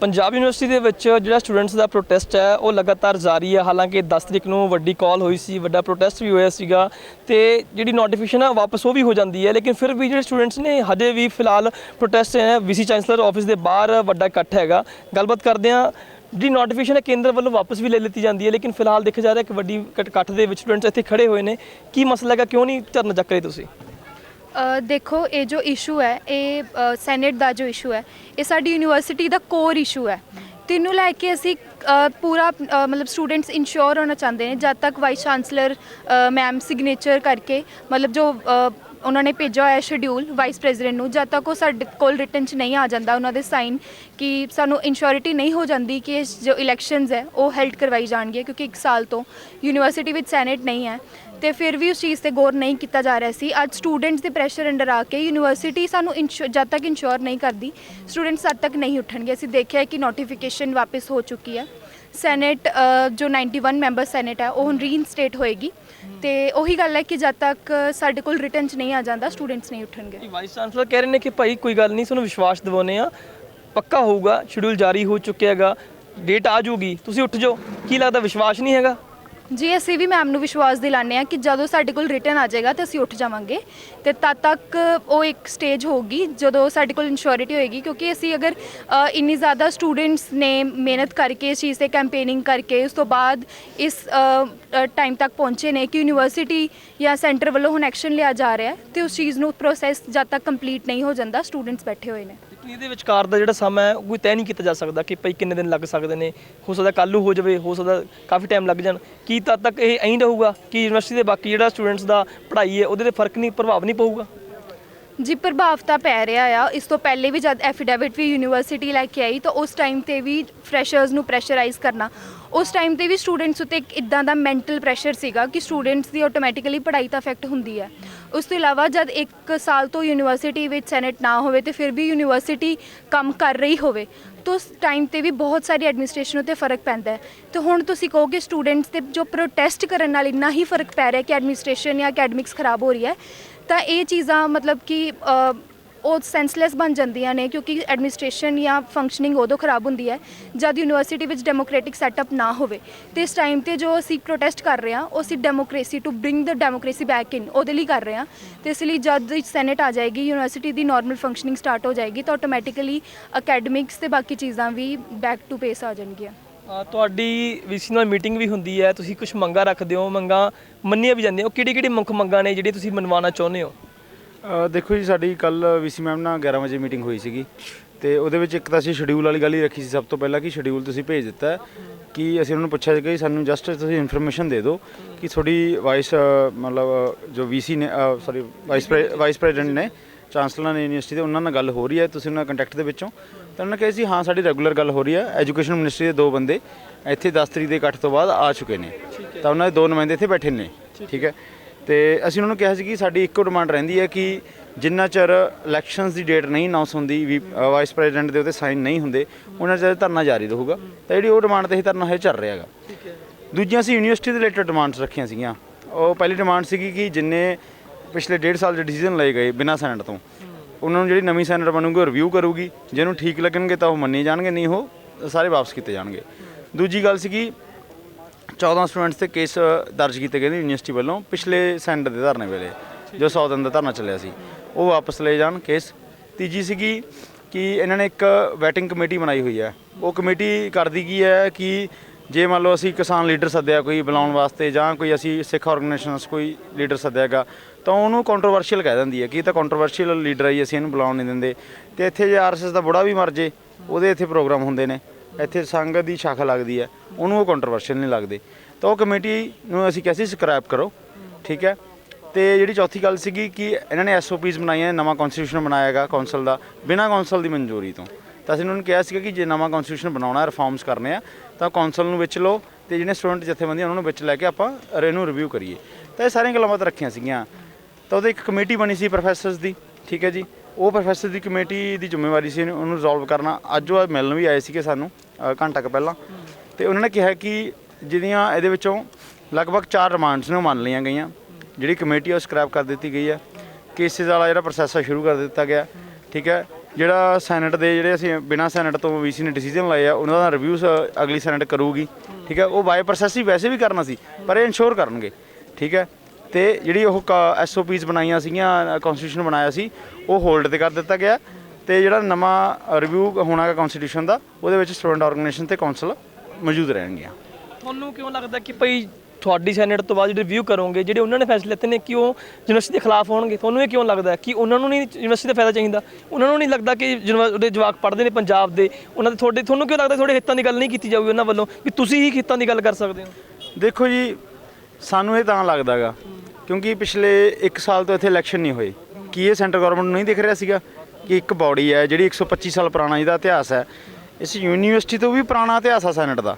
Punjab university ਦੇ ਵਿੱਚ ਜਿਹੜਾ ਸਟੂਡੈਂਟਸ ਦਾ ਪ੍ਰੋਟੈਸਟ ਹੈ, ਉਹ ਲਗਾਤਾਰ ਜਾਰੀ ਹੈ। ਹਾਲਾਂਕਿ 10 ਤਰੀਕ ਨੂੰ ਵੱਡੀ ਕਾਲ ਹੋਈ ਸੀ, ਵੱਡਾ ਪ੍ਰੋਟੈਸਟ ਵੀ ਹੋਇਆ ਸੀਗਾ ਤੇ ਜਿਹੜੀ ਨੋਟੀਫਿਕੇਸ਼ਨ ਹੈ ਵਾਪਸ ਉਹ ਵੀ ਹੋ ਜਾਂਦੀ ਹੈ। ਲੇਕਿਨ ਫਿਰ ਵੀ ਜਿਹੜੇ ਸਟੂਡੈਂਟਸ ਨੇ, ਹਜੇ ਵੀ ਫਿਲਹਾਲ ਪ੍ਰੋਟੈਸਟ ਹੈ। ਵੀਸੀ ਚਾਂਸਲਰ ਆਫਿਸ ਦੇ ਬਾਹਰ ਵੱਡਾ ਇਕੱਠ ਹੈਗਾ। ਗੱਲਬਾਤ ਕਰਦੇ ਹਾਂ। ਜਿਹੜੀ ਨੋਟੀਫਿਕੇਸ਼ਨ ਹੈ, ਕੇਂਦਰ ਵੱਲੋਂ ਵਾਪਸ ਵੀ ਲੈ ਲਿੱਤੀ ਜਾਂਦੀ ਹੈ। ਲੇਕਿਨ ਫਿਲਹਾਲ ਦੇਖਿਆ ਜਾ ਰਿਹਾ ਕਿ ਵੱਡੀ ਇਕੱਠ- ਇਕੱਠ ਦੇ ਵਿੱਚ ਸਟੂਡੈਂਟਸ ਇੱਥੇ ਖੜੇ ਹੋਏ ਨੇ। ਕੀ ਮਸਲਾ ਹੈਗਾ? ਕਿਉਂ ਨਹੀਂ ਧਰਨਾ ਚੱਕ ਰਹੇ ਤੁਸੀਂ? ਦੇਖੋ, ਇਹ ਜੋ ਇਸ਼ੂ ਹੈ, ਇਹ ਸੈਨੇਟ ਦਾ ਜੋ ਇਸ਼ੂ ਹੈ, ਇਹ ਸਾਡੀ ਯੂਨੀਵਰਸਿਟੀ ਦਾ ਕੋਰ ਇਸ਼ੂ ਹੈ। ਤੈਨੂੰ ਲੈ ਕੇ ਅਸੀਂ ਪੂਰਾ ਮਤਲਬ ਸਟੂਡੈਂਟਸ ਇਨਸ਼ੋਰ ਹੋਣਾ ਚਾਹੁੰਦੇ ਨੇ, ਜਦ ਤੱਕ ਵਾਈਸ ਚਾਂਸਲਰ ਮੈਮ ਸਿਗਨੇਚਰ ਕਰਕੇ, ਮਤਲਬ ਜੋ ਉਹਨਾਂ ਨੇ ਭੇਜਿਆ ਹੋਇਆ ਸ਼ਡਿਊਲ ਵਾਈਸ ਪ੍ਰੈਜ਼ੀਡੈਂਟ ਨੂੰ, ਜਦ ਤੱਕ ਉਹ ਸਾਡੇ ਕੋਲ ਰਿਟਨ ਚ ਨਹੀਂ ਆ ਜਾਂਦਾ, ਉਹਨਾਂ ਦੇ ਸਾਈਨ ਕਿ ਸਾਨੂੰ ਇਨਸ਼ੋਰਿਟੀ ਨਹੀਂ ਹੋ ਜਾਂਦੀ ਕਿ ਇਹ ਜੋ ਇਲੈਕਸ਼ਨਸ ਹੈ, ਉਹ ਹੈਲਡ ਕਰਵਾਈ ਜਾਣਗੇ, ਕਿਉਂਕਿ ਇੱਕ ਸਾਲ ਤੋਂ ਯੂਨੀਵਰਸਿਟੀ ਵਿੱਚ ਸੈਨੇਟ ਨਹੀਂ ਹੈ। ਤੇ ਫਿਰ ਵੀ ਉਸ ਚੀਜ਼ ਤੇ ਗੌਰ ਨਹੀਂ ਕੀਤਾ ਜਾ ਰਿਹਾ ਸੀ। ਅੱਜ ਸਟੂਡੈਂਟਸ ਦੇ ਪ੍ਰੈਸ਼ਰ ਅੰਡਰ ਆ ਕੇ ਯੂਨੀਵਰਸਿਟੀ ਸਾਨੂੰ ਇੰਸ਼ੋ- ਜਦ ਤੱਕ ਇੰਸ਼ੋਰ ਨਹੀਂ ਕਰਦੀ ਸਟੂਡੈਂਟਸ ਤਦ ਤੱਕ ਨਹੀਂ ਉੱਠਣਗੇ। ਅਸੀਂ ਦੇਖਿਆ ਹੈ ਕਿ ਨੋਟੀਫਿਕੇਸ਼ਨ ਵਾਪਸ ਹੋ ਚੁੱਕੀ ਹੈ ਸੈਨੇਟ ਅ, ਜੋ 91 ਮੈਂਬਰ ਸੈਨੇਟ ਹੈ ਉਹ ਹੁਣ ਰੀਇਨਸਟੇਟ ਹੋਏਗੀ। ਤੇ ਉਹੀ ਗੱਲ ਹੈ ਕਿ ਜਦ ਤੱਕ ਸਾਡੇ ਕੋਲ ਰਿਟਰਨ ਚ ਨਹੀਂ ਆ ਜਾਂਦਾ ਸਟੂਡੈਂਟਸ ਨਹੀਂ ਉੱਠਣਗੇ। ਵਾਈਸ ਚਾਂਸਲਰ ਕਹਿ ਰਹੇ ਨੇ ਕਿ ਭਾਈ ਕੋਈ ਗੱਲ ਨਹੀਂ ਤੁਹਾਨੂੰ ਵਿਸ਼ਵਾਸ ਦਿਵਾਉਂਦੇ ਆ ਪੱਕਾ ਹੋਊਗਾ ਸ਼ਡਿਊਲ ਜਾਰੀ ਹੋ ਚੁੱਕਿਆ ਹੈਗਾ। ਡੇਟ ਆ ਜਾਊਗੀ ਤੁਸੀਂ ਉੱਠ ਜਾਓ। ਕੀ ਲੱਗਦਾ ਵਿਸ਼ਵਾਸ ਨਹੀਂ ਹੈਗਾ? ਜੀ ਅਸੀਂ ਵੀ ਮੈਮ ਨੂੰ ਵਿਸ਼ਵਾਸ ਦਿਲਾਉਂਦੇ ਆ ਕਿ ਜਦੋਂ ਸਾਡੇ ਕੋਲ ਰਿਟਰਨ ਆ ਜਾਏਗਾ ਤੇ ਅਸੀਂ ਉੱਠ ਜਾਵਾਂਗੇ। ਤੇ ਤਦ ਤੱਕ ਉਹ ਇੱਕ ਸਟੇਜ ਹੋਊਗੀ ਜਦੋਂ ਸਾਡੇ ਕੋਲ ਇਨਸ਼ੋਰਿਟੀ ਹੋਏਗੀ ਕਿਉਂਕਿ ਅਸੀਂ ਅਗਰ ਅ, ਇੰਨੀ ਜ਼ਿਆਦਾ ਸਟੂਡੈਂਟਸ ਨੇ ਮਿਹਨਤ ਕਰਕੇ ਇਸ ਚੀਜ਼ ਤੇ ਕੈਂਪੇਨਿੰਗ ਕਰਕੇ ਉਸ ਤੋਂ ਬਾਅਦ ਇਸ ਟਾਈਮ ਤੱਕ ਪਹੁੰਚੇ ਨੇ ਕਿ ਯੂਨੀਵਰਸਿਟੀ ਜਾਂ ਸੈਂਟਰ ਵੱਲੋਂ ਹੁਣ ਐਕਸ਼ਨ ਲਿਆ ਜਾ ਰਿਹਾ ਹੈ ਤੇ ਉਸ ਚੀਜ਼ ਨੂੰ ਪ੍ਰੋਸੈਸ ਜਦ ਤੱਕ ਕੰਪਲੀਟ ਨਹੀਂ ਹੋ ਜਾਂਦਾ ਸਟੂਡੈਂਟਸ ਬੈਠੇ ਹੋਏ ਨੇ। ਲੇਕਿਨ ਇਹਦੇ ਵਿਚਕਾਰ ਦਾ ਜਿਹੜਾ ਸਮਾਂ ਹੈ, ਉਹ ਕੋਈ ਤੈਅ ਨਹੀਂ ਕੀਤਾ ਜਾ ਸਕਦਾ ਕਿ ਭਾਈ ਕਿੰਨੇ ਦਿਨ ਲੱਗ ਸਕਦੇ ਨੇ, ਹੋ ਸਕਦਾ ਕੱਲ੍ਹ ਨੂੰ ਹੋ ਜਾਵੇ, ਹੋ ਸਕਦਾ ਕਾਫੀ ਟਾਈਮ ਲੱਗ ਜਾਣ। ਕੀ ਤਦ ਤੱਕ ਇਹ ਐਂ ਰਹੂਗਾ ਕਿ ਯੂਨੀਵਰਸਿਟੀ ਦੇ ਬਾਕੀ ਜਿਹੜਾ ਸਟੂਡੈਂਟਸ ਦਾ ਪੜ੍ਹਾਈ ਹੈ, ਉਹਦੇ ਤੇ ਫ਼ਰਕ ਨਹੀਂ, ਪ੍ਰਭਾਵ ਨਹੀਂ ਪਊਗਾ? ਜੀ, ਪ੍ਰਭਾਵ ਤਾਂ ਪੈ ਰਿਹਾ ਆ। ਇਸ ਤੋਂ ਪਹਿਲੇ ਵੀ ਜਦ ਐਫੀਡੇਵਿਟ ਵੀ ਯੂਨੀਵਰਸਿਟੀ ਲੈ ਕੇ ਆਈ ਤਾਂ ਉਸ ਟਾਈਮ ਤੇ ਵੀ ਫਰੈਸ਼ਰਸ ਨੂੰ ਪ੍ਰੈਸ਼ਰਾਈਜ਼ ਕਰਨਾ। ਉਸ ਟਾਈਮ ਤੇ ਵੀ ਸਟੂਡੈਂਟਸ ਉੱਤੇ ਇੱਕ ਇਦਾਂ ਦਾ ਮੈਂਟਲ ਪ੍ਰੈਸ਼ਰ ਸੀਗਾ ਕਿ ਸਟੂਡੈਂਟਸ ਦੀ ਆਟੋਮੈਟਿਕਲੀ ਪੜ੍ਹਾਈ ਤਾਂ ਅਫੈਕਟ ਹੁੰਦੀ ਹੈ ਉਸ ਤੋਂ ਇਲਾਵਾ ਜਦ ਇੱਕ ਸਾਲ ਤੋਂ ਯੂਨੀਵਰਸਿਟੀ ਵਿੱਚ ਸੈਨੇਟ ਨਾ ਹੋਵੇ ਤੇ ਫਿਰ ਵੀ ਯੂਨੀਵਰਸਿਟੀ ਕੰਮ ਕਰ ਰਹੀ ਹੋਵੇ, ਤਾਂ ਉਸ ਟਾਈਮ ਤੇ ਵੀ ਬਹੁਤ ਸਾਰੀ ਐਡਮਿਨਿਸਟ੍ਰੇਸ਼ਨ ਉੱਤੇ ਫ਼ਰਕ ਪੈਂਦਾ ਹੈ। ਤੇ ਹੁਣ ਤੁਸੀਂ ਕਹੋਗੇ ਸਟੂਡੈਂਟਸ ਤੇ ਜੋ ਪ੍ਰੋਟੈਸਟ ਕਰਨ ਨਾਲ ਇੰਨਾ ਹੀ ਫ਼ਰਕ ਪੈ ਰਿਹਾ ਕਿ ਐਡਮਿਨਿਸਟ੍ਰੇਸ਼ਨ ਜਾਂ ਅਕੈਡਮਿਕਸ ਖਰਾਬ ਹੋ ਰਹੀ ਹੈ ਤਾਂ ਇਹ ਚੀਜ਼ਾਂ ਮਤਲਬ ਕਿ ਉਹ ਸੈਂਸਲੈਸ ਬਣ ਜਾਂਦੀਆਂ ਨੇ ਕਿਉਂਕਿ ਐਡਮਿਨਿਸਟ੍ਰੇਸ਼ਨ ਜਾਂ ਫੰਕਸ਼ਨਿੰਗ ਉਦੋਂ ਖਰਾਬ ਹੁੰਦੀ ਹੈ ਜਦ ਯੂਨੀਵਰਸਿਟੀ ਵਿੱਚ ਡੈਮੋਕ੍ਰੈਟਿਕ ਸੈਟਅਪ ਨਾ ਹੋਵੇ। ਤੇ ਇਸ ਟਾਈਮ ਤੇ ਜੋ ਅਸੀਂ ਪ੍ਰੋਟੈਸਟ ਕਰ ਰਹੇ ਹਾਂ, ਉਹ ਅਸੀਂ democracy to bring the democracy back in ਉਹਦੇ ਲਈ ਕਰ ਰਹੇ ਹਾਂ। ਤੇ ਇਸ ਲਈ ਜਦ ਸੈਨੇਟ ਆ ਜਾਏਗੀ ਯੂਨੀਵਰਸਿਟੀ ਦੀ ਨਾਰਮਲ ਫੰਕਸ਼ਨਿੰਗ ਸਟਾਰਟ ਹੋ ਜਾਏਗੀ, ਤਾਂ ਆਟੋਮੈਟਿਕਲੀ ਅਕੈਡਮਿਕਸ ਤੇ ਬਾਕੀ ਚੀਜ਼ਾਂ ਵੀ ਬੈਕ ਟੂ ਪੇਸ ਆ ਜਾਣਗੀਆਂ। ਤੁਹਾਡੀ ਵੀਸੀ ਨਾਲ ਮੀਟਿੰਗ ਵੀ ਹੁੰਦੀ ਹੈ, ਤੁਸੀਂ ਕੁਝ ਮੰਗਾਂ ਰੱਖਦੇ ਹੋ, ਮੰਗਾਂ ਮੰਨੀਆਂ ਵੀ ਜਾਂਦੀਆਂ, ਉਹ ਕਿਹੜੀ ਕਿਹੜੀ ਮੁੱਖ ਮੰਗਾਂ ਨੇ ਜਿਹੜੀ ਤੁਸੀਂ ਮਨਵਾਉਣਾ ਚਾਹੁੰਦੇ ਹੋ? ਦੇਖੋ ਜੀ, ਸਾਡੀ ਕੱਲ ਵੀਸੀ ਮੈਮ ਨਾਲ 11 ਵਜੇ ਮੀਟਿੰਗ ਹੋਈ ਸੀਗੀ, ਤੇ ਉਹਦੇ ਵਿੱਚ ਇੱਕ ਤਾਂ ਅਸੀਂ ਸ਼ਡਿਊਲ ਵਾਲੀ ਗੱਲ ਹੀ ਰੱਖੀ ਸੀ ਸਭ ਤੋਂ ਪਹਿਲਾਂ ਕਿ ਸ਼ਡਿਊਲ ਤੁਸੀਂ ਭੇਜ ਦਿੱਤਾ ਕਿ ਅਸੀਂ ਉਹਨਾਂ ਨੂੰ ਪੁੱਛਿਆ ਸੀ ਕਿ ਸਾਨੂੰ ਜਸਟ ਤੁਸੀਂ ਇਨਫੋਰਮੇਸ਼ਨ ਦੇ ਦਿਓ ਕਿ ਤੁਹਾਡੀ ਵਾਈਸ ਮਤਲਬ ਜੋ ਵੀਸੀ ਨੇ ਸੌਰੀ ਵਾਈਸ ਵਾਈਸ ਪ੍ਰੈਜ਼ੀਡੈਂਟ ਨੇ, ਚਾਂਸਲਰ ਨੇ ਯੂਨੀਵਰਸਿਟੀ ਦੇ, ਉਹਨਾਂ ਨਾਲ ਗੱਲ ਹੋ ਰਹੀ ਹੈ, ਤੁਸੀਂ ਉਹਨਾਂ ਕੰਟੈਕਟ ਦੇ ਵਿੱਚੋਂ। ਤਾਂ ਉਹਨਾਂ ਨੇ ਕਿਹਾ ਸੀ ਹਾਂ ਸਾਡੀ ਰੈਗੂਲਰ ਗੱਲ ਹੋ ਰਹੀ ਹੈ। ਐਜੂਕੇਸ਼ਨ ਮਿਨਿਸਟਰੀ ਦੇ ਦੋ ਬੰਦੇ ਇੱਥੇ 10 ਤਰੀਕ ਦੇ ਇਕੱਠ ਤੋਂ ਬਾਅਦ ਆ ਚੁੱਕੇ ਨੇ। ਤਾਂ ਉਹਨਾਂ ਦੇ ਦੋ ਨੁਮਾਇੰਦੇ ਇੱਥੇ ਬੈਠੇ ਨੇ। ਠੀਕ ਹੈ। ਤੇ ਅਸੀਂ ਉਹਨਾਂ ਨੂੰ ਕਿਹਾ ਸੀ ਕਿ ਸਾਡੀ ਇੱਕੋ ਡਿਮਾਂਡ ਰਹਿੰਦੀ ਹੈ ਕਿ ਜਿੰਨਾ ਚਿਰ ਇਲੈਕਸ਼ਨਸ ਦੀ ਡੇਟ ਨਹੀਂ ਅਨਾਉਂਸ ਹੁੰਦੀ ਵੀ ਵਾਈਸ ਪ੍ਰੈਜ਼ੀਡੈਂਟ ਦੇ ਉੱਤੇ ਸਾਈਨ ਨਹੀਂ ਹੁੰਦੇ ਉਹਨਾਂ ਚਿਰ ਧਰਨਾ ਜਾਰੀ ਰਹੂਗਾ। ਤਾਂ ਜਿਹੜੀ ਉਹ ਡਿਮਾਂਡ ਤੇ ਇਹ ਧਰਨਾ ਹੈ ਚੱਲ ਰਿਹਾ ਹੈਗਾ। ਦੂਜੀਆਂ ਅਸੀਂ ਯੂਨੀਵਰਸਿਟੀ ਦੇ ਰਿਲੇਟਡ ਡਿਮਾਂਡਸ ਰੱਖੀਆਂ ਸੀਗੀਆਂ। ਉਹ ਪਹਿਲੀ ਡਿਮਾਂਡ ਸੀਗੀ ਕਿ ਜਿੰਨੇ ਪਿਛਲੇ ਡੇਢ ਸਾਲ ਦੇ ਡਿਸੀਜਨ ਲਏ ਗਏ ਬਿਨਾਂ ਸੈਨੇਟ ਤੋਂ ਉਹਨਾਂ ਨੂੰ ਜਿਹੜੀ ਨਵੀਂ ਸੈਨੇਟ ਬਣੂਗੀ ਉਹ ਰਿਵਿਊ ਕਰੂਗੀ। ਜਿਹਨੂੰ ਠੀਕ ਲੱਗਣਗੇ ਤਾਂ ਉਹ ਮੰਨੇ ਜਾਣਗੇ, ਨਹੀਂ ਉਹ ਸਾਰੇ ਵਾਪਸ ਕੀਤੇ ਜਾਣਗੇ। ਦੂਜੀ ਗੱਲ ਸੀਗੀ 14 ਸਟੂਡੈਂਟਸ ਤੇ ਕੇਸ ਦਰਜ ਕੀਤੇ ਗਏ ਨੇ ਯੂਨੀਵਰਸਿਟੀ ਵੱਲੋਂ ਪਿਛਲੇ ਸੈਂਟਰ ਦੇ ਧਰਨੇ ਵੇਲੇ, ਜੋ 100 ਦਿਨ ਦਾ ਧਰਨਾ ਚੱਲਿਆ ਸੀ। ਉਹ ਵਾਪਸ ਲਏ ਜਾਣ ਕੇਸ ਤੀਜੀ ਸੀਗੀ ਕਿ ਇਹਨਾਂ ਨੇ ਇੱਕ ਵੈਟਿੰਗ ਕਮੇਟੀ ਬਣਾਈ ਹੋਈ ਹੈ। ਉਹ ਕਮੇਟੀ ਕਰਦੀ ਕੀ ਹੈ ਕਿ ਜੇ ਮੰਨ ਲਓ ਅਸੀਂ ਕਿਸਾਨ ਲੀਡਰ ਸੱਦਿਆ ਕੋਈ ਬੁਲਾਉਣ ਵਾਸਤੇ ਜਾਂ ਕੋਈ ਅਸੀਂ ਸਿੱਖ ਆਰਗੇਨਾਈਜੇਸ਼ਨਸ ਕੋਈ ਲੀਡਰ ਸੱਦਿਆਗਾ ਤਾਂ ਉਹਨੂੰ ਕੰਟਰੋਵਰਸ਼ੀਅਲ ਕਹਿ ਦਿੰਦੀ ਹੈ ਕਿ ਇਹ ਤਾਂ ਕੰਟਰੋਵਰਸ਼ੀਅਲ ਲੀਡਰ ਹੈ ਜੀ ਅਸੀਂ ਇਹਨੂੰ ਬੁਲਾਉਣ ਨਹੀਂ ਦਿੰਦੇ। ਤੇ ਇੱਥੇ ਜੇ ਆਰਐਸਐਸ ਦਾ ਬੁੜਾ ਵੀ ਮਰ ਜੇ, ਉਹਦੇ ਇੱਥੇ ਪ੍ਰੋਗਰਾਮ ਹੁੰਦੇ ਨੇ। ਇੱਥੇ ਸੰਗਤ ਦੀ ਸ਼ਾਖਾ ਲੱਗਦੀ ਹੈ, ਉਹਨੂੰ ਉਹ ਕੰਟਰੋਵਰਸ਼ੀਅਲ ਨਹੀਂ ਲੱਗਦੇ। ਤਾਂ ਉਹ ਕਮੇਟੀ ਨੂੰ ਅਸੀਂ ਕਿਹਾ ਸੀ ਸਕ੍ਰੈਪ ਕਰੋ, ਠੀਕ ਹੈ? ਤੇ ਜਿਹੜੀ ਚੌਥੀ ਗੱਲ ਸੀਗੀ ਕਿ ਇਹਨਾਂ ਨੇ ਐਸਓਪੀਜ਼ ਬਣਾਈਆਂ, ਨਵਾਂ ਕਨਸਟੀਟਿਊਸ਼ਨ ਬਣਾਇਆਗਾ ਕੌਂਸਲ ਦਾ, ਬਿਨਾਂ ਕੌਂਸਲ ਦੀ ਮਨਜ਼ੂਰੀ ਤੋਂ। ਤਾਂ ਅਸੀਂ ਉਹਨਾਂ ਨੂੰ ਕਿਹਾ ਸੀਗਾ ਕਿ ਜੇ ਨਵਾਂ ਕਨਸਟੀਟਿਊਸ਼ਨ ਬਣਾਉਣਾ ਰਿਫਾਰਮਸ ਕਰਨੇ ਆ, ਤਾਂ ਕੌਂਸਲ ਨੂੰ ਵਿੱਚ ਲਓ ਤੇ ਜਿਹੜੇ ਸਟੂਡੈਂਟ ਜਥੇਬੰਦੀਆਂ ਉਹਨਾਂ ਨੂੰ ਵਿੱਚ ਲੈ ਕੇ ਆਪਾਂ ਇਹਨੂੰ ਰਿਵਿਊ ਕਰੀਏ। ਤਾਂ ਇਹ ਸਾਰੀਆਂ ਗੱਲਾਂ ਬਾਤ ਰੱਖੀਆਂ ਸੀਗੀਆਂ। ਤਾਂ ਉਹਦੇ ਇੱਕ ਕਮੇਟੀ ਬਣੀ ਸੀ ਪ੍ਰੋਫੈਸਰਸ ਦੀ, ਠੀਕ ਹੈ ਜੀ? ਉਹ ਪ੍ਰੋਫੈਸਰ ਦੀ ਕਮੇਟੀ ਦੀ ਜ਼ਿੰਮੇਵਾਰੀ ਸੀ ਉਹਨੂੰ ਰਿਜ਼ੋਲਵ ਕਰਨਾ। ਅੱਜ ਉਹ ਮਿਲਣ ਵੀ ਆਏ ਸੀਗੇ ਸਾਨੂੰ ਘੰਟਾ ਕੁ ਪਹਿਲਾਂ। ਤੇ ਉਹਨਾਂ ਨੇ ਕਿਹਾ ਕਿ ਜਿਹੜੀਆਂ ਇਹਦੇ ਵਿੱਚੋਂ ਲਗਭਗ 4 ਰਿਮਾਂਡਸ ਨੇ ਉਹ ਮੰਨ ਲਈਆਂ ਗਈਆਂ। ਜਿਹੜੀ ਕਮੇਟੀ ਆ ਉਹ ਸਕ੍ਰੈਪ ਕਰ ਦਿੱਤੀ ਗਈ ਹੈ ਕੇਸਿਸ ਵਾਲਾ ਜਿਹੜਾ ਪ੍ਰੋਸੈਸ ਆ ਸ਼ੁਰੂ ਕਰ ਦਿੱਤਾ ਗਿਆ। ਠੀਕ ਹੈ? ਜਿਹੜਾ ਸੈਨੇਟ ਦੇ ਜਿਹੜੇ ਅਸੀਂ ਬਿਨਾਂ ਸੈਨੇਟ ਤੋਂ ਵੀਸੀ ਨੇ ਡਿਸੀਜਨ ਲਾਏ ਆ, ਉਹਨਾਂ ਦਾ ਰਿਵਿਊ ਅਗਲੀ ਸੈਨੇਟ ਕਰੂਗੀ, ਠੀਕ ਹੈ? ਉਹ ਬਾਈ ਪ੍ਰੋਸੈਸ ਹੀ ਵੈਸੇ ਵੀ ਕਰਨਾ ਸੀ, ਪਰ ਇਹ ਇਨਸ਼ੋਰ ਕਰਨਗੇ, ਠੀਕ ਹੈ? ਤੇ ਜਿਹੜੀ ਉਹ ਐਸਓਪੀਸ ਬਣਾਈਆਂ ਸੀਗੀਆਂ ਕਨਸਟੀਟਿਊਸ਼ਨ ਬਣਾਇਆ ਸੀ, ਉਹ ਹੋਲਡ ਤੇ ਕਰ ਦਿੱਤਾ ਗਿਆ। ਤੇ ਜਿਹੜਾ ਨਵਾਂ ਰਿਵਿਊ ਹੋਣਾ ਹੈ ਕਨਸਟੀਟਿਊਸ਼ਨ ਦਾ, ਉਹਦੇ ਵਿੱਚ ਸਟੂਡੈਂਟ ਆਰਗੇਨਾਈਜੇਸ਼ਨ ਤੇ ਕੌਂਸਲ ਮੌਜੂਦ ਰਹਿਣਗੀਆਂ। ਤੁਹਾਨੂੰ ਕਿਉਂ ਲੱਗਦਾ ਕਿ ਭਈ ਤੁਹਾਡੀ ਸੈਨੇਟ ਤੋਂ ਬਾਅਦ ਜਿਹੜੇ ਰਿਵਿਊ ਕਰੋਗੇ, ਜਿਹੜੇ ਉਹਨਾਂ ਨੇ ਫੈਸਲੇ ਲਿੱਤੇ ਨੇ, ਕਿ ਉਹ ਯੂਨੀਵਰਸਿਟੀ ਦੇ ਖਿਲਾਫ ਹੋਣਗੇ? ਤੁਹਾਨੂੰ ਇਹ ਕਿਉਂ ਲੱਗਦਾ ਕਿ ਉਹਨਾਂ ਨੂੰ ਨਹੀਂ ਯੂਨੀਵਰਸਿਟੀ ਦਾ ਫਾਇਦਾ ਚਾਹੀਦਾ? ਉਹਨਾਂ ਨੂੰ ਨਹੀਂ ਲੱਗਦਾ ਕਿ ਯੂਨੀਵਰ- ਉਹਦੇ ਜਵਾਕ ਪੜ੍ਹਦੇ ਨੇ ਪੰਜਾਬ ਦੇ? ਉਹਨਾਂ ਦੇ ਤੁਹਾਡੇ, ਤੁਹਾਨੂੰ ਕਿਉਂ ਲੱਗਦਾ ਤੁਹਾਡੇ ਹਿੱਤਾਂ ਦੀ ਗੱਲ ਨਹੀਂ ਕੀਤੀ ਜਾਊਗੀ ਉਹਨਾਂ ਵੱਲੋਂ? ਵੀ ਤੁਸੀਂ ਹੀ ਹਿੱਤਾਂ ਦੀ ਗੱਲ ਕਰ ਸਕਦੇ ਹੋ? ਦੇਖੋ ਜੀ, ਸਾਨੂੰ ਇਹ ਤਾਂ ਲੱਗਦਾਗਾ, ਕਿਉਂਕਿ ਪਿਛਲੇ 1 ਸਾਲ ਤੋਂ ਇੱਥੇ ਇਲੈਕਸ਼ਨ ਨਹੀਂ ਹੋਏ। ਕੀ ਇਹ ਸੈਂਟਰ ਗਵਰਨਮੈਂਟ ਨੂੰ ਨਹੀਂ ਦਿਖ ਰਿਹਾ ਸੀਗਾ ਕਿ ਇੱਕ ਬਾਡੀ ਹੈ ਜਿਹੜੀ 125 ਸਾਲ ਪੁਰਾਣਾ ਜਿਹਦਾ ਇਤਿਹਾਸ ਹੈ? ਇਸ ਯੂਨੀਵਰਸਿਟੀ ਤੋਂ ਵੀ ਪੁਰਾਣਾ ਇਤਿਹਾਸ ਆ ਸੈਨੇਟ ਦਾ।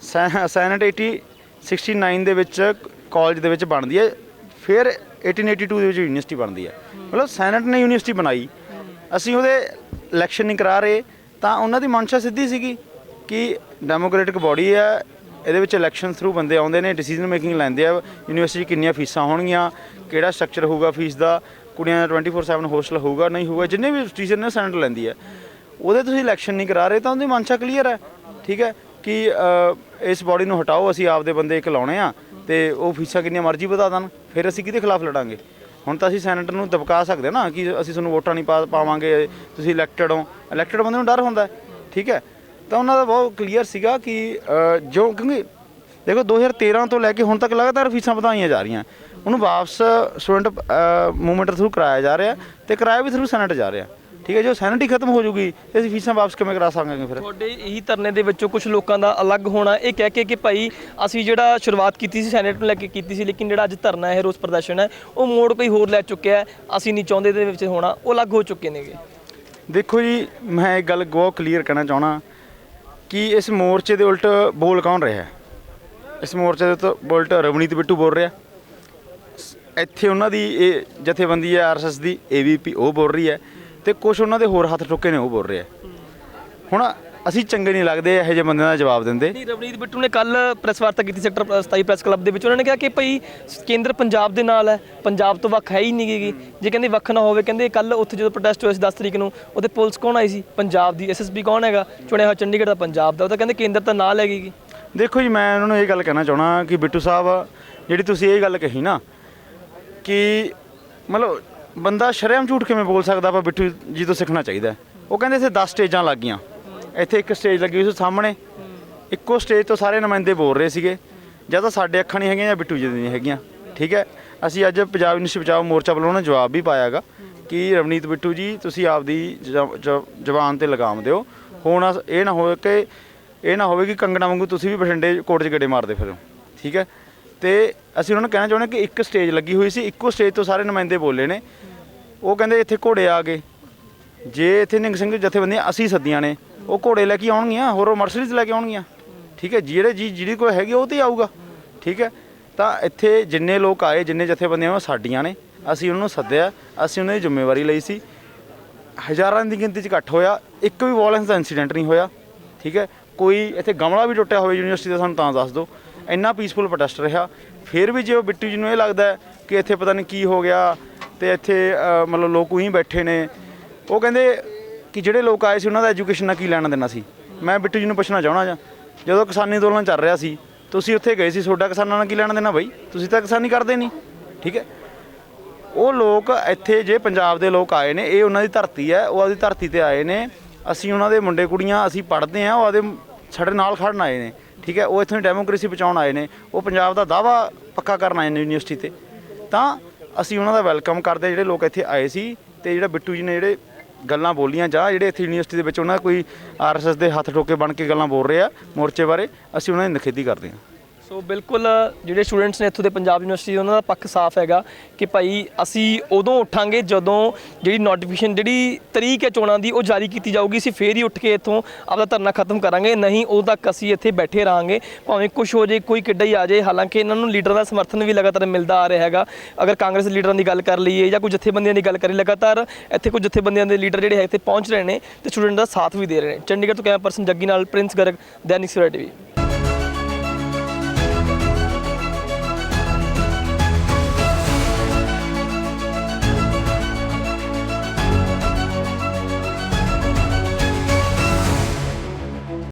ਸੈ- ਸੈਨੇਟ 80 69 ਦੇ ਵਿੱਚ ਕਾਲਜ ਦੇ ਵਿੱਚ ਬਣਦੀ ਹੈ, ਫਿਰ 1882 ਦੇ ਵਿੱਚ ਯੂਨੀਵਰਸਿਟੀ ਬਣਦੀ ਹੈ। ਮਤਲਬ ਸੈਨੇਟ ਨੇ ਯੂਨੀਵਰਸਿਟੀ ਬਣਾਈ। ਅਸੀਂ ਉਹਦੇ ਇਲੈਕਸ਼ਨ ਨਹੀਂ ਕਰਾ ਰਹੇ, ਤਾਂ ਉਹਨਾਂ ਦੀ ਮਨਸ਼ਾ ਸਿੱਧੀ ਸੀਗੀ ਕਿ ਡੈਮੋਕ੍ਰੈਟਿਕ ਬਾਡੀ ਹੈ, ਇਹਦੇ ਵਿੱਚ ਇਲੈਕਸ਼ਨ ਥਰੂ ਬੰਦੇ ਆਉਂਦੇ ਨੇ ਡਿਸੀਜਨ ਮੇਕਿੰਗ ਲੈਂਦੇ ਆ ਯੂਨੀਵਰਸਿਟੀ 'ਚ ਕਿੰਨੀਆਂ ਫੀਸਾਂ ਹੋਣਗੀਆਂ, ਕਿਹੜਾ ਸਟਰਕਚਰ ਹੋਊਗਾ ਫੀਸ ਦਾ, ਕੁੜੀਆਂ ਦਾ 24/7 ਹੋਸਟਲ ਹੋਊਗਾ, ਨਹੀਂ ਹੋਊਗਾ, ਜਿੰਨੇ ਵੀ ਡਿਸੀਜਨ ਨੇ ਸੈਨੇਟ ਲੈਂਦੀ ਹੈ। ਉਹਦੇ ਤੁਸੀਂ ਇਲੈਕਸ਼ਨ ਨਹੀਂ ਕਰਾ ਰਹੇ, ਤਾਂ ਉਹਦੀ ਮਨਸ਼ਾ ਕਲੀਅਰ ਹੈ, ਠੀਕ ਹੈ। ਕਿ ਅ, ਇਸ ਬੋਡੀ ਨੂੰ ਹਟਾਓ ਅਸੀਂ ਆਪਦੇ ਬੰਦੇ ਇੱਕ ਲਾਉਣੇ ਆ ਤੇ ਉਹ ਫੀਸਾਂ ਕਿੰਨੀਆਂ ਮਰਜ਼ੀ ਵਧਾ ਦੇਣ ਫਿਰ ਅਸੀਂ ਕਿਹਦੇ ਖਿਲਾਫ ਲੜਾਂਗੇ? ਹੁਣ ਤਾਂ ਅਸੀਂ ਸੈਨੇਟ ਨੂੰ ਦਬਕਾ ਸਕਦੇ ਨਾ ਕਿ ਅਸੀਂ ਤੁਹਾਨੂੰ ਵੋਟਾਂ ਨਹੀਂ ਪਾ ਪਾਵਾਂਗੇ ਤੁਸੀਂ ਇਲੈਕਟਡ ਹੋ। ਇਲੈਕਟਡ ਬੰਦੇ ਨੂੰ ਡਰ ਹੁੰਦਾ ਹੈ, ਠੀਕ ਹੈ? ਤਾਂ ਉਹਨਾਂ ਦਾ ਬਹੁਤ ਕਲੀਅਰ ਸੀਗਾ ਕਿ ਅ, ਜੋ ਕਿਉਂਕਿ ਦੇਖੋ 2013 ਤੋਂ ਲੈ ਕੇ ਹੁਣ ਤੱਕ ਲਗਾਤਾਰ ਫੀਸਾਂ ਵਧਾਈਆਂ ਜਾ ਰਹੀਆਂ। ਉਹਨੂੰ ਵਾਪਸ ਸਟੂਡੈਂਟ ਮੂਵਮੈਂਟ ਥਰੂ ਕਰਾਇਆ ਜਾ ਰਿਹਾ ਤੇ ਕਿਰਾਇਆ ਵੀ ਥਰੂ ਸੈਨੇਟ ਜਾ ਰਿਹਾ। ਠੀਕ ਹੈ ਜੋ ਸੈਨੇਟ ਖਤਮ ਹੋ ਜੂਗੀ ਤੇ ਅਸੀਂ ਫੀਸਾਂ ਵਾਪਸ ਕਿਵੇਂ ਕਰਾ ਸਕਾਂਗੇ ਫਿਰ? ਤੁਹਾਡੇ ਇਹੀ ਧਰਨੇ ਦੇ ਵਿੱਚੋਂ ਕੁਝ ਲੋਕਾਂ ਦਾ ਅਲੱਗ ਹੋਣਾ ਇਹ ਕਹਿ ਕੇ ਕਿ ਭਾਈ ਅਸੀਂ ਜਿਹੜਾ ਸ਼ੁਰੂਆਤ ਕੀਤੀ ਸੀ ਸੈਨੇਟ ਨੂੰ ਲੈ ਕੇ ਕੀਤੀ ਸੀ ਲੇਕਿਨ ਜਿਹੜਾ ਅੱਜ ਧਰਨਾ ਹੈ ਰੋਸ ਪ੍ਰਦਰਸ਼ਨ ਹੈ ਉਹ ਮੋੜ ਕੋਈ ਹੋਰ ਲੈ ਚੁੱਕਿਆ ਹੈ ਅਸੀਂ ਨਹੀਂ ਚਾਹੁੰਦੇ ਦੇ ਵਿੱਚ ਹੋਣਾ ਉਹ ਅਲੱਗ ਹੋ ਚੁੱਕੇ ਨੇਗੇ। ਦੇਖੋ ਜੀ ਮੈਂ ਇੱਕ ਗੱਲ ਬਹੁਤ ਕਲੀਅਰ ਕਹਿਣਾ ਚਾਹਣਾ ਕਿ ਇਸ ਮੋਰਚੇ ਦੇ ਉਲਟ ਬੋਲ ਕੌਣ ਰਿਹਾ ਹੈ? ਇਸ ਮੋਰਚੇ ਦੇ ਤੋਂ ਉਲਟ ਰਵਨੀਤ ਬਿੱਟੂ ਬੋਲ ਰਿਹਾ। ਇੱਥੇ ਉਹਨਾਂ ਦੀ ਇਹ ਜਥੇਬੰਦੀ ਹੈ ਆਰਐਸਐਸ ਦੀ ਏਵੀਪੀ ਉਹ ਬੋਲ ਰਹੀ ਹੈ। ਤੇ ਕੁਝ ਉਹਨਾਂ ਦੇ ਹੋਰ ਹੱਥ ਟੁੱਕੇ ਨੇ ਉਹ ਬੋਲ ਰਿਹਾ ਹੁਣ ਅਸੀਂ ਚੰਗੇ ਨਹੀਂ ਲੱਗਦੇ ਇਹੋ ਜਿਹੇ ਬੰਦਿਆਂ ਦਾ ਜਵਾਬ ਦਿੰਦੇ। ਨਹੀਂ ਰਵਨੀਤ ਬਿੱਟੂ ਨੇ ਕੱਲ ਪ੍ਰੈਸ ਵਾਰਤਾ ਕੀਤੀ ਸੈਕਟਰ 27 ਪ੍ਰੈਸ ਕਲੱਬ ਦੇ ਵਿੱਚ। ਉਹਨਾਂ ਨੇ ਕਿਹਾ ਕਿ ਭਈ ਕੇਂਦਰ ਪੰਜਾਬ ਦੇ ਨਾਲ ਹੈ ਪੰਜਾਬ ਤੋਂ ਵੱਖ ਹੈ ਹੀ ਨਹੀਂ ਗੀ। ਜੇ ਕਹਿੰਦੇ ਵੱਖ ਨਾ ਹੋਵੇ ਕਹਿੰਦੇ ਕੱਲ ਉੱਥੇ ਜਦੋਂ ਪ੍ਰੋਟੈਸਟ ਹੋਇਆ ਸੀ 10 ਤਰੀਕ ਨੂੰ ਉਹਦੇ ਪੁਲਿਸ ਕੌਣ ਆਈ ਸੀ? ਪੰਜਾਬ ਦੀ ਐਸਐਸਪੀ ਕੌਣ ਹੈਗਾ? ਚੁਣਿਆ ਹੋਇਆ ਚੰਡੀਗੜ੍ਹ ਦਾ ਪੰਜਾਬ ਦਾ ਉਹ ਤਾਂ ਕਹਿੰਦੇ ਕੇਂਦਰ ਤਾਂ ਨਾਲ ਹੈਗੀ ਦੇਖੋ ਜੀ ਮੈਂ ਉਹਨਾਂ ਨੂੰ ਇਹ ਗੱਲ ਕਹਿਣਾ ਚਾਹਣਾ ਕਿ ਬਿੱਟੂ ਸਾਹਿਬ ਜਿਹੜੀ ਤੁਸੀਂ ਇਹ ਗੱਲ ਕਹੀ ਨਾ ਕਿ ਮਤਲਬ ਬੰਦਾ ਸ਼ਰਮ ਝੂਠ ਕਿਵੇਂ ਬੋਲ ਸਕਦਾ? ਆਪਾਂ ਬਿੱਟੂ ਜੀ ਤੋਂ ਸਿੱਖਣਾ ਚਾਹੀਦਾ ਹੈ। ਉਹ ਕਹਿੰਦੇ ਇੱਥੇ 10 ਸਟੇਜਾਂ ਲੱਗ ਗਈਆਂ ਇੱਥੇ ਇੱਕ ਸਟੇਜ ਲੱਗੀ ਹੋਈ ਸੀ ਸਾਹਮਣੇ। ਇੱਕੋ ਸਟੇਜ ਤੋਂ ਸਾਰੇ ਨੁਮਾਇੰਦੇ ਬੋਲ ਰਹੇ ਸੀਗੇ। ਜਾਂ ਤਾਂ ਸਾਡੇ ਅੱਖਾਂ ਨਹੀਂ ਹੈਗੀਆਂ ਜਾਂ ਬਿੱਟੂ ਜੀ ਦੀਆਂ ਨਹੀਂ ਹੈਗੀਆਂ। ਠੀਕ ਹੈ? ਅਸੀਂ ਅੱਜ ਪੰਜਾਬ ਯੂਨੀਵਰਸਿਟੀ ਬਚਾਓ ਮੋਰਚਾ ਵੱਲੋਂ ਉਹਨਾਂ ਜਵਾਬ ਵੀ ਪਾਇਆਗਾ ਕਿ ਰਵਨੀਤ ਬਿੱਟੂ ਜੀ, ਤੁਸੀਂ ਆਪਦੀ ਜ- ਜ- ਜ਼ਬਾਨ ਤੇ ਲਗਾਮ ਦਿਓ। ਹੁਣ ਅਸ- ਇਹ ਨਾ ਹੋਵੇ ਕਿ, ਇਹ ਨਾ ਹੋਵੇ ਕਿ ਕੰਗਣਾ ਵਾਂਗੂ ਤੁਸੀਂ ਵੀ ਬਠਿੰਡੇ ਕੋਰਟ 'ਚ ਗੇੜੇ ਮਾਰਦੇ ਫਿਰੋ। ਠੀਕ ਹੈ? ਤੇ ਅਸੀਂ ਉਹਨਾਂ ਨੂੰ ਕਹਿਣਾ ਚਾਹੁੰਦੇ ਕਿ ਇੱਕ ਸਟੇਜ ਲੱਗੀ ਹੋਈ ਸੀ, ਇੱਕੋ ਸਟੇਜ ਤੋਂ ਸਾਰੇ ਨੁਮਾਇੰਦੇ ਬੋਲੇ ਨੇ। ਉਹ ਕਹਿੰਦੇ ਇੱਥੇ ਘੋੜੇ ਆ ਗਏ। ਜੇ ਇੱਥੇ ਨਿੰਗ ਸਿੰਘ ਜਥੇਬੰਦੀਆਂ ਅਸੀਂ ਸੱਦੀਆਂ ਨੇ, ਉਹ ਘੋੜੇ ਲੈ ਕੇ ਆਉਣਗੀਆਂ, ਹੋਰ ਉਹ ਮਰਸਡੀਜ਼ ਲੈ ਕੇ ਆਉਣਗੀਆਂ। ਠੀਕ ਹੈ, ਜਿਹੜੇ ਜੀ, ਜਿਹੜੀ ਕੋਈ ਹੈਗੀ ਉਹ ਤੇ ਆਊਗਾ। ਠੀਕ ਹੈ, ਤਾਂ ਇੱਥੇ ਜਿੰਨੇ ਲੋਕ ਆਏ, ਜਿੰਨੇ ਜਥੇਬੰਦੀਆਂ ਉਹ ਸਾਡੀਆਂ ਨੇ। ਅਸੀਂ ਉਹਨਾਂ ਨੂੰ ਸੱਦਿਆ, ਅਸੀਂ ਉਹਨਾਂ ਦੀ ਜ਼ਿੰਮੇਵਾਰੀ ਲਈ ਸੀ। ਹਜ਼ਾਰਾਂ ਦੀ ਗਿਣਤੀ 'ਚ ਇਕੱਠ ਹੋਇਆ, ਇੱਕ ਵੀ ਵਾਇਲੈਂਸ ਦਾ ਇਨਸੀਡੈਂਟ ਨਹੀਂ ਹੋਇਆ। ਠੀਕ ਹੈ, ਕੋਈ ਇੱਥੇ ਗਮਲਾ ਵੀ ਟੁੱਟਿਆ ਹੋਵੇ ਯੂਨੀਵਰਸਿਟੀ ਦਾ, ਸਾਨੂੰ ਤਾਂ ਦੱਸ ਦਿਓ। ਇੰਨਾ ਪੀਸਫੁਲ ਪ੍ਰੋਟੈਸਟ ਰਿਹਾ। ਫਿਰ ਵੀ ਜੇ ਉਹ ਬਿੱਟੂ ਜੀ ਨੂੰ ਇਹ ਲੱਗਦਾ ਕਿ ਇੱਥੇ ਪਤਾ ਨਹੀਂ ਕੀ ਹੋ ਗਿਆ ਤੇ ਇੱਥੇ ਮਤਲਬ ਲੋਕ ਉਹੀ ਬੈਠੇ ਨੇ। ਉਹ ਕਹਿੰਦੇ ਕਿ ਜਿਹੜੇ ਲੋਕ ਆਏ ਸੀ, ਉਹਨਾਂ ਦਾ ਐਜੂਕੇਸ਼ਨ ਨਾਲ ਕੀ ਲੈਣਾ ਦੇਣਾ ਸੀ? ਮੈਂ ਬਿੱਟੂ ਜੀ ਨੂੰ ਪੁੱਛਣਾ ਚਾਹਣਾ ਜਾਂ, ਜਦੋਂ ਕਿਸਾਨੀ ਅੰਦੋਲਨ ਚੱਲ ਰਿਹਾ ਸੀ, ਤੁਸੀਂ ਉੱਥੇ ਗਏ ਸੀ, ਤੁਹਾਡਾ ਕਿਸਾਨਾਂ ਨਾਲ ਕੀ ਲੈਣਾ ਦੇਣਾ ਬਾਈ? ਤੁਸੀਂ ਤਾਂ ਕਿਸਾਨੀ ਕਰਦੇ ਨਹੀਂ, ਠੀਕ ਹੈ? ਉਹ ਲੋਕ ਇੱਥੇ ਜੇ ਪੰਜਾਬ ਦੇ ਲੋਕ ਆਏ ਨੇ, ਇਹ ਉਹਨਾਂ ਦੀ ਧਰਤੀ ਹੈ, ਉਹ ਆਪਦੀ ਧਰਤੀ ਤੇ ਆਏ ਨੇ। ਅਸੀਂ ਉਹਨਾਂ ਦੇ ਮੁੰਡੇ ਕੁੜੀਆਂ ਅਸੀਂ ਪੜ੍ਹਦੇ ਆ ਉਹ ਆਦੇ ਸਾਡੇ ਨਾਲ ਖੜਨ ਆਏ ਨੇ। ਠੀਕ ਹੈ, ਉਹ ਇੱਥੋਂ ਦੀ ਡੈਮੋਕ੍ਰੇਸੀ ਬਚਾਉਣ ਆਏ ਨੇ, ਉਹ ਪੰਜਾਬ ਦਾ ਦਾਵਾ ਪੱਕਾ ਕਰਨ ਆਏ ਨੇ ਯੂਨੀਵਰਸਿਟੀ ਤੇ। ਤਾਂ ਅਸੀਂ ਉਹਨਾਂ ਦਾ ਵੈਲਕਮ ਕਰਦੇ ਹਾਂ, ਜਿਹੜੇ ਲੋਕ ਇੱਥੇ ਆਏ ਸੀ ਤੇ ਜਿਹੜਾ ਬਿੱਟੂ ਜੀ ਨੇ ਜਿਹੜੇ ਗੱਲਾਂ ਬੋਲੀਆਂ, ਜਾਂ ਜਿਹੜੇ ਇੱਥੇ ਯੂਨੀਵਰਸਿਟੀ ਦੇ ਵਿੱਚ ਉਹਨਾਂ ਕੋਈ ਆਰਐਸਐਸ ਦੇ ਹੱਥ ਠੋਕੇ ਬਣ ਕੇ ਗੱਲਾਂ ਬੋਲ ਰਹੇ ਆ ਮੋਰਚੇ ਬਾਰੇ, ਅਸੀਂ ਉਹਨਾਂ ਦੀ ਨਿਖੇਧੀ ਕਰਦੇ ਹਾਂ। ਸੋ ਬਿਲਕੁਲ ਜਿਹੜੇ ਸਟੂਡੈਂਟਸ ਨੇ ਇੱਥੋਂ ਦੇ ਪੰਜਾਬ ਯੂਨੀਵਰਸਿਟੀ ਉਹਨਾਂ ਦਾ ਪੱਖ ਸਾਫ਼ ਹੈਗਾ ਕਿ ਭਾਈ ਅਸੀਂ ਉਦੋਂ ਉੱਠਾਂਗੇ ਜਦੋਂ ਜਿਹੜੀ ਨੋਟੀਫਿਕੇਸ਼ਨ ਜਿਹੜੀ ਤਰੀਕ ਹੈ ਚੋਣਾਂ ਦੀ, ਉਹ ਜਾਰੀ ਕੀਤੀ ਜਾਊਗੀ। ਅਸੀਂ ਫੇਰ ਹੀ ਉੱਠ ਕੇ ਇੱਥੋਂ ਆਪਦਾ ਧਰਨਾ ਖਤਮ ਕਰਾਂਗੇ। ਨਹੀਂ, ਉਦੋਂ ਤੱਕ ਅਸੀਂ ਇੱਥੇ ਬੈਠੇ ਰਹਾਂਗੇ। ਭਾਵੇਂ ਕੁਝ ਹੋ ਜੇ ਕੋਈ ਕਿੱਡਾ ਹੀ ਆ ਜੇ ਹਾਲਾਂਕਿ ਇਹਨਾਂ ਨੂੰ ਲੀਡਰਾਂ ਦਾ ਸਮਰਥਨ ਵੀ ਲਗਾਤਾਰ ਮਿਲਦਾ ਆ ਰਿਹਾ ਹੈਗਾ। ਅਗਰ ਕਾਂਗਰਸ ਲੀਡਰਾਂ ਦੀ ਗੱਲ ਕਰ ਲਈਏ ਜਾਂ ਕੋਈ ਜਥੇਬੰਦੀਆਂ ਦੀ ਗੱਲ ਕਰੀਏ, ਲਗਾਤਾਰ ਇੱਥੇ ਕੁਝ ਜਥੇਬੰਦੀਆਂ ਦੇ ਲੀਡਰ ਜਿਹੜੇ ਹੈ ਇੱਥੇ ਪਹੁੰਚ ਰਹੇ ਨੇ ਤੇ ਸਟੂਡੈਂਟ ਦਾ ਸਾਥ ਵੀ ਦੇ ਰਹੇ ਨੇ। ਚੰਡੀਗੜ੍ਹ ਤੋਂ ਕੈਮਰਾ ਪਰਸਨ ਜੱਗੀ ਨਾਲ ਪ੍ਰਿੰਸ ਗਰਗ, ਦੈਨਿਕ ਸਵੇਰਾ ਟੀਵੀ।